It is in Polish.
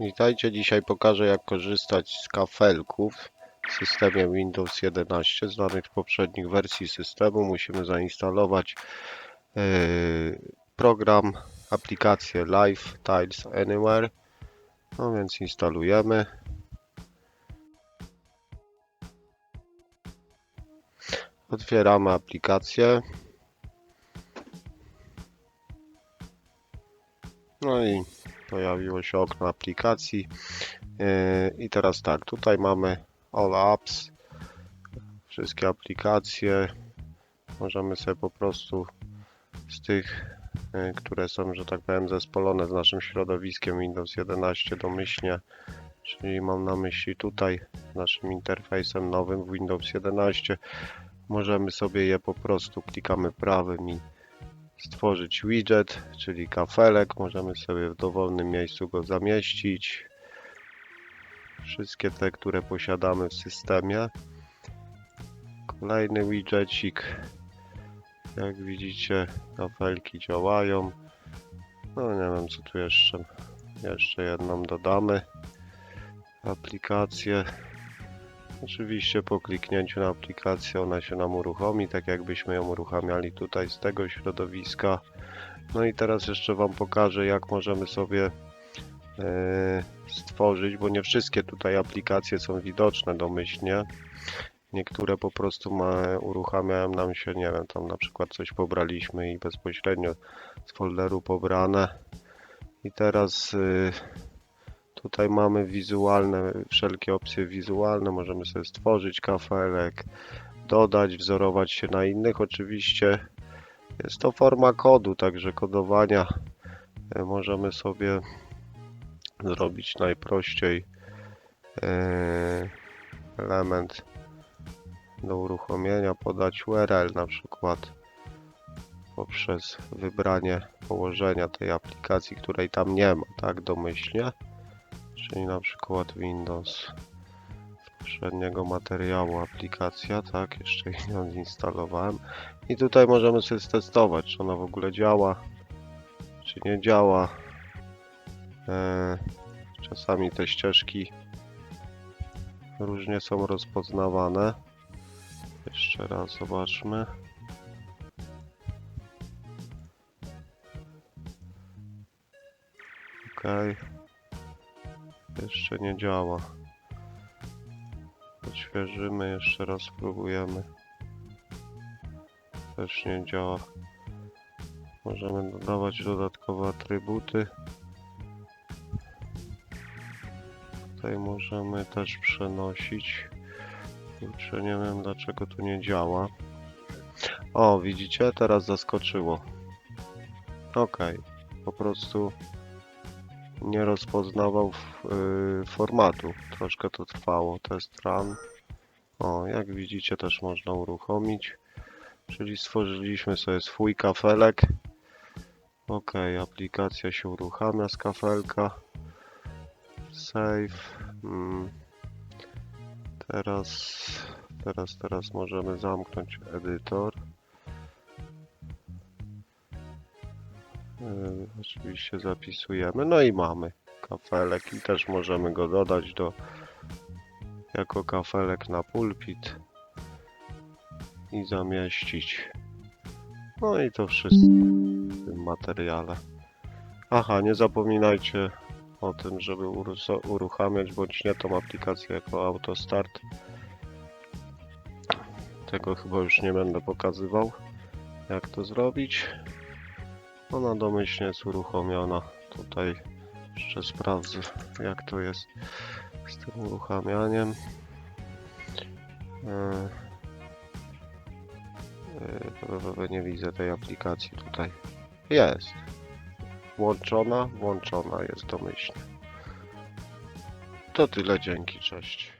Witajcie, dzisiaj pokażę jak korzystać z kafelków w systemie Windows 11. Z danych poprzednich wersji systemu musimy zainstalować yy, program, aplikację Live Tiles Anywhere. No więc instalujemy. Otwieramy aplikację. No i pojawiło się okno aplikacji. Yy, I teraz tak, tutaj mamy All Apps, wszystkie aplikacje. Możemy sobie po prostu z tych, yy, które są, że tak powiem, zespolone z naszym środowiskiem Windows 11 domyślnie, czyli mam na myśli tutaj naszym interfejsem nowym w Windows 11, możemy sobie je po prostu klikamy prawym i stworzyć widget, czyli kafelek. Możemy sobie w dowolnym miejscu go zamieścić. Wszystkie te, które posiadamy w systemie. Kolejny widgetik. Jak widzicie, kafelki działają. No nie wiem, co tu jeszcze. Jeszcze jedną dodamy. Aplikację. Oczywiście po kliknięciu na aplikację ona się nam uruchomi, tak jakbyśmy ją uruchamiali tutaj z tego środowiska. No i teraz jeszcze Wam pokażę jak możemy sobie e, stworzyć, bo nie wszystkie tutaj aplikacje są widoczne domyślnie. Niektóre po prostu ma, uruchamiają nam się, nie wiem, tam na przykład coś pobraliśmy i bezpośrednio z folderu pobrane. I teraz y, Tutaj mamy wizualne, wszelkie opcje wizualne. Możemy sobie stworzyć kafelek, dodać, wzorować się na innych. Oczywiście jest to forma kodu, także kodowania e, możemy sobie zrobić najprościej e, element do uruchomienia, podać URL na przykład poprzez wybranie położenia tej aplikacji, której tam nie ma, tak domyślnie czyli na przykład Windows poprzedniego materiału aplikacja, tak, jeszcze jej nie odinstalowałem i tutaj możemy sobie testować, czy ona w ogóle działa, czy nie działa. E, czasami te ścieżki różnie są rozpoznawane. Jeszcze raz zobaczmy. Okej. Jeszcze nie działa. Odświeżymy, jeszcze raz spróbujemy. Też nie działa. Możemy dodawać dodatkowe atrybuty. Tutaj możemy też przenosić. Kurczę, nie wiem dlaczego tu nie działa. O, widzicie? Teraz zaskoczyło. Ok, po prostu nie rozpoznawał y, formatu. Troszkę to trwało. Test run. O, jak widzicie też można uruchomić. Czyli stworzyliśmy sobie swój kafelek. Ok, aplikacja się uruchamia z kafelka. Save. Mm. Teraz, teraz, teraz możemy zamknąć edytor. Oczywiście zapisujemy. No i mamy kafelek i też możemy go dodać do jako kafelek na pulpit i zamieścić. No i to wszystko w tym materiale. Aha, nie zapominajcie o tym, żeby uruchamiać bądź nie tą aplikację jako autostart. Tego chyba już nie będę pokazywał, jak to zrobić. Ona domyślnie jest uruchomiona. Tutaj jeszcze sprawdzę, jak to jest z tym uruchamianiem. E, e, Nie widzę tej aplikacji tutaj. Jest. Włączona, włączona jest domyślnie. To tyle, dzięki, cześć.